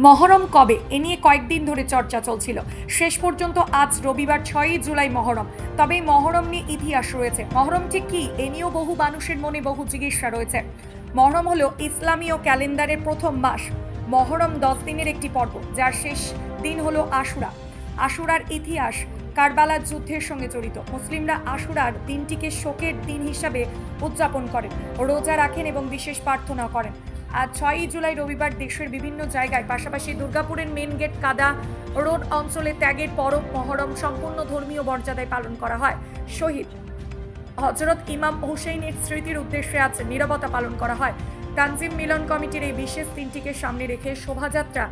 মহরম কবে? এ নিয়ে কয়েকদিন ধরে চর্চা চলছিল। শেষ পর্যন্ত আজ রবিবার ছয়ই জুলাই মহরম। তবে এই মহরম নিয়ে ইতিহাস রয়েছে। মহরম ঠিক কি? এ নিয়েও বহু মানুষের মনে বহু জিজ্ঞাসা রয়েছে। মহরম হলো ইসলামীয় ক্যালেন্ডারের প্রথম মাস। মহরম দশ দিনের একটি পর্ব, যার শেষ দিন হলো আশুরা। আশুরার ইতিহাস কারবালার যুদ্ধের সঙ্গে জড়িত। মুসলিমরা আশুরার দিনটিকে শোকের দিন হিসাবে উদযাপন করেন, রোজা রাখেন এবং বিশেষ প্রার্থনা করেন। আজ ছয়ই জুলাই রবিবার দেশের বিভিন্ন জায়গায়, পাশাপাশি দুর্গাপুরের মেন গেট কাদা রোড অঞ্চলে ত্যাগের পরব মহরম সম্পূর্ণ ধর্মীয় মর্যাদায় পালন করা হয়। শহীদ হজরত ইমাম হুসেইনের স্মৃতির উদ্দেশ্যে আজ নিরবতা পালন করা হয়। তানজিম মিলন কমিটির এই বিশেষ দিনটিকে সামনে রেখে শোভাযাত্রা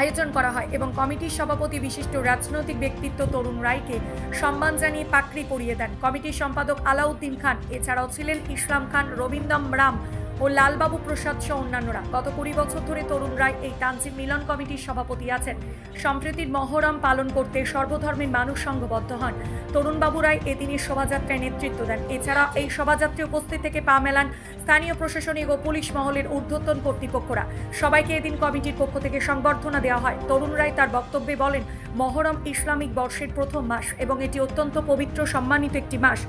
আয়োজন করা হয় এবং কমিটির সভাপতি বিশিষ্ট রাজনৈতিক ব্যক্তিত্ব তরুণ রায়কে সম্মান জানিয়ে পাকড়ি পরিয়ে দেন। কমিটির সম্পাদক আলাউদ্দিন খান, এছাড়াও ছিলেন ইসলাম খান, রবীন্দ্রম রাম ও লালবাবু প্রসাদ সহ অন্যান্যরা। গত কুড়ি বছর ধরে তরুণ রায় এই তানজিম মিলন কমিটির সভাপতি আছেন। সম্প্রীতির মহরম পালন করতে সর্বধর্মের মানুষ সংঘবদ্ধ হন তরুণবাবু রায় এদিনের শোভাযাত্রায় নেতৃত্ব দেন। এছাড়া এই শোভাযাত্রায় উপস্থিত থেকে পা মেলান স্থানীয় প্রশাসনিক ও পুলিশ মহলের ঊর্ধ্বতন কর্তৃপক্ষরা। সবাইকে এদিন কমিটির পক্ষ থেকে সংবর্ধনা দেওয়া হয়। তরুণ রায় তার বক্তব্যে বলেন, মহরম ইসলামিক বর্ষের প্রথম মাস এবং এটি অত্যন্ত পবিত্র, সম্মানিত একটি মাস।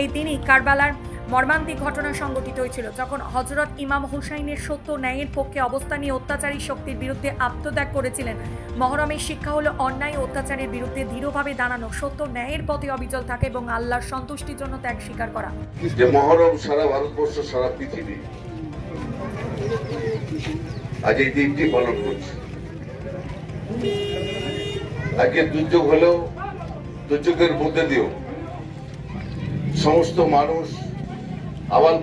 এই দিনই কারবালার মর্মান্তিক ঘটনা সংঘটিত হয়েছিল। যখন হজরত ইমাম হুসাইনের সত্য ন্যায়ের পক্ষে অবস্থান নিয়ে অত্যাচারী শক্তির বিরুদ্ধে আত্মত্যাগ করেছিলেন মহরমের শিক্ষা হলো অন্যায় অত্যাচারের বিরুদ্ধে দৃঢ়ভাবে দাঁড়ানো। সত্য ন্যায়ের পথে অবিচল থাকে এবং আল্লাহর সন্তুষ্টির জন্য ত্যাগ স্বীকার করা। যে মহরম সারা ভারতবর্ষ, সারা পৃথিবী। আজ এই দিনটি পালন করছে। আজকে দুর্যোগ হলেও, দুর্যোগের মধ্যে দিয়েও সমস্ত মানুষ আবাল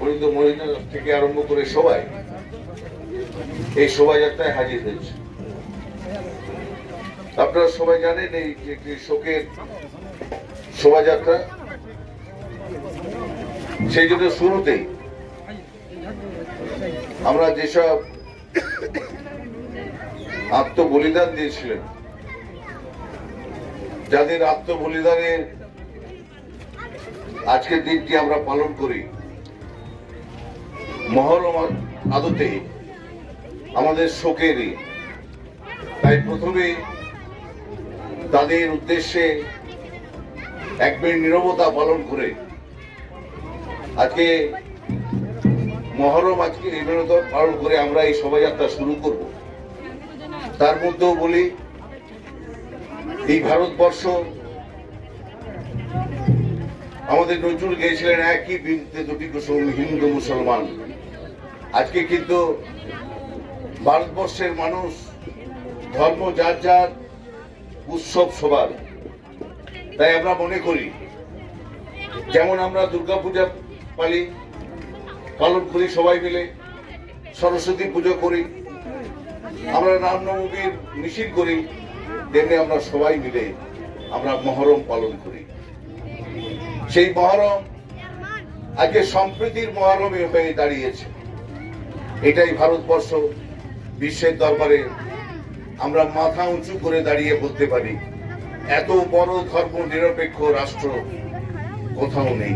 পরিত মহিলা থেকে আরম্ভ করে সবাই এই শোভাযাত্রায় হাজির হয়েছে। আপনারা সবাই জানেন এই যে একটি শোকের শোভাযাত্রা, সেই জন্য শুরুতেই আমরা যেসব আত্মবলিদান দিয়েছিলেন, যাদের আত্মবলিদানের আজকের দিনটি আমরা পালন করি। মহরম আদতে আমাদের শোকেরই। তাই প্রথমে তাদের উদ্দেশ্যে এক মিনিট নীরবতা পালন করে আজকে মহরম আজকে বিনোদন পালন করে আমরা এই শোভাযাত্রা শুরু করব। তার মধ্যেও বলি, এই ভারতবর্ষ আমাদের নজরুল গিয়েছিলেন একই বৃন্তে দুটি কুসুম হিন্দু মুসলমান। আজকে কিন্তু ভারতবর্ষের মানুষ ধর্ম যার যার উৎসব সবার। তাই আমরা মনে করি, যেমন আমরা দুর্গাপূজা পালি, পালন করি সবাই মিলে, সরস্বতী পুজো করি, আমরা রামনবমীর মিছিল করি, তেমনি আমরা সবাই মিলে আমরা মহরম পালন করি। সেই মহরম আজকে সম্প্রীতির মহরমে হয়ে দাঁড়িয়েছে। এটাই ভারতবর্ষ বিশ্বের দরবারে আমরা মাথা উঁচু করে দাঁড়িয়ে বলতে পারি। এত বড় ধর্ম নিরপেক্ষ রাষ্ট্র কোথাও নেই।